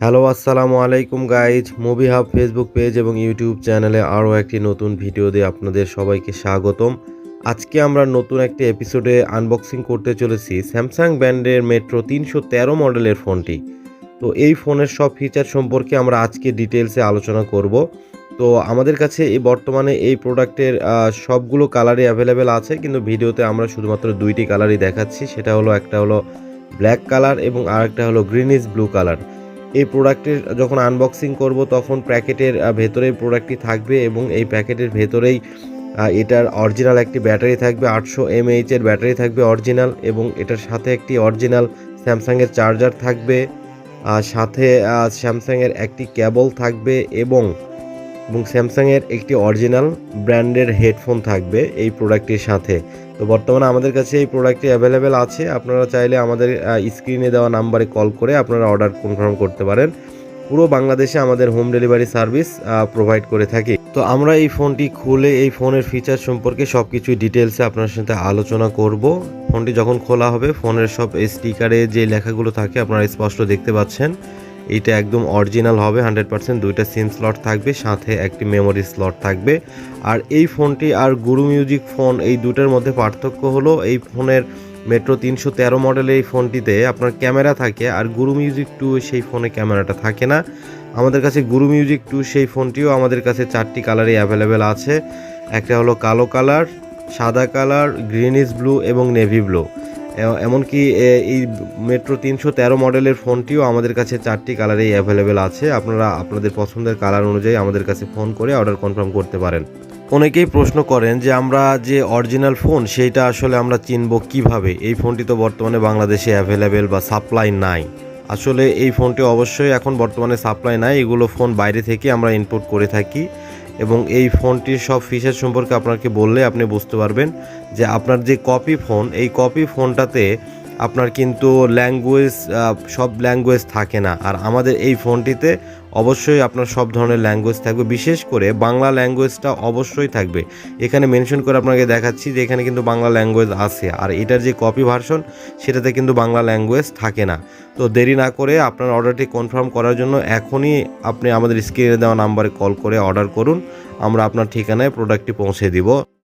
Hello, আসসালামু আলাইকুম guys movie hub Facebook page এবং ইউটিউব চ্যানেলে আরও একটি নতুন ভিডিও দিয়ে আপনাদের সবাইকে স্বাগতম। আজকে আমরা নতুন একটি এপিসোডে আনবক্সিং করতে চলেছি স্যামসাং ব্র্যান্ডের মেট্রো তিনশো তেরো মডেলের ফোনটি তো এই ফোনের সব ফিচার সম্পর্কে আমরা আজকে ডিটেলসে আলোচনা করব। তো আমাদের কাছে এই বর্তমানে এই প্রোডাক্টের সবগুলো কালারই অ্যাভেলেবেল আছে, কিন্তু ভিডিওতে আমরা শুধুমাত্র দুইটি কালারই দেখাচ্ছি। সেটা হলো একটা হলো ব্ল্যাক কালার এবং আরেকটা হলো গ্রিনিশ ব্লু কালার এই প্রোডাক্টের যখন আনবক্সিং করব, তখন প্যাকেটের ভেতরে প্রোডাক্টটি থাকবে এবং এই প্যাকেটের ভেতরেই এটার অরিজিনাল একটি ব্যাটারি থাকবে, আটশো এমএইচ এর ব্যাটারি থাকবে অরিজিনাল এবং এটার সাথে একটি অরিজিনাল স্যামসাংয়ের চার্জার থাকবে সাথে স্যামসাংয়ের একটি কেবল থাকবে এবং এবং স্যামসাংয়ের একটি অরিজিনাল ব্র্যান্ডের হেডফোন থাকবে এই প্রোডাক্টটির সাথে। তো বর্তমানে আমাদের কাছে এই প্রোডাক্টটি অ্যাভেলেবেল আছে। আপনারা চাইলে আমাদের স্ক্রিনে দেওয়া নাম্বারে কল করে আপনারা অর্ডার কনফার্ম করতে পারেন। পুরো বাংলাদেশে আমাদের হোম ডেলিভারি সার্ভিস প্রোভাইড করে থাকি। তো আমরা এই ফোনটি খুলে এই ফোনের ফিচার সম্পর্কে সব কিছু ডিটেলসে আপনার সাথে আলোচনা করব। ফোনটি যখন খোলা হবে, ফোনের সব স্টিকারে যে লেখাগুলো থাকে, আপনারা স্পষ্ট দেখতে পাচ্ছেন। এইটা একদম অরিজিনাল হবে, হান্ড্রেড পার্সেন্ট দুইটা সিম স্লট থাকবে, সাথে একটি মেমোরি স্লট থাকবে। আর এই ফোনটি আর গুরু মিউজিক ফোন, এই দুটার মধ্যে পার্থক্য হলো, এই ফোনের মেট্রো তিনশো তেরো মডেলের এই ফোনটিতে আপনার ক্যামেরা থাকে, আর গুরু মিউজিক টু সেই ফোনে ক্যামেরাটা থাকে না। আমাদের কাছে গুরু মিউজিক টু সেই ফোনটিও আমাদের কাছে চারটি কালারই অ্যাভেলেবেল আছে। একটা হলো কালো কালার, সাদা কালার গ্রিনিশ ব্লু এবং নেভি ব্লু। এমনকি এই মেট্রো তিনশো তেরো মডেলের ফোনটিও আমাদের কাছে চারটি কালারেই অ্যাভেলেবেল আছে। আপনারা আপনাদের পছন্দের কালার অনুযায়ী আমাদের কাছে ফোন করে অর্ডার কনফার্ম করতে পারেন। অনেকেই প্রশ্ন করেন যে, আমরা যে অরিজিনাল ফোন সেইটা আসলে আমরা চিনব কীভাবে? এই ফোনটি তো বর্তমানে বাংলাদেশে অ্যাভেলেবেল বা সাপ্লাই নাই। আসলে এই ফোনটি অবশ্যই এখন বর্তমানে সাপ্লাই নাই। এগুলো ফোন বাইরে থেকে আমরা ইনপুট করে থাকি। এবং এই ফোনটির সব ফিচার সম্পর্কে আপনাকে বললে আপনি বুঝতে পারবেন যে আপনার যে কপি ফোন এই কপি ফোনটাতে আপনার কিন্তু ল্যাঙ্গুয়েজ সব ল্যাঙ্গুয়েজ থাকে না। আর আমাদের এই ফোনটিতে অবশ্যই আপনার সব ধরনের ল্যাঙ্গুয়েজ থাকবে। বিশেষ করে বাংলা ল্যাঙ্গুয়েজটা অবশ্যই থাকবে। এখানে মেনশন করে আপনাকে দেখাচ্ছি যে এখানে কিন্তু বাংলা ল্যাঙ্গুয়েজ আছে। আর এটার যে কপি ভার্সন সেটাতে কিন্তু বাংলা ল্যাঙ্গুয়েজ থাকে না। তো দেরি না করে আপনার অর্ডারটি কনফার্ম করার জন্য এখনই আপনি আমাদের স্ক্রিনে দেওয়া নাম্বারে কল করে অর্ডার করুন। আমরা আপনার ঠিকানায় প্রোডাক্টটি পৌঁছে দিব।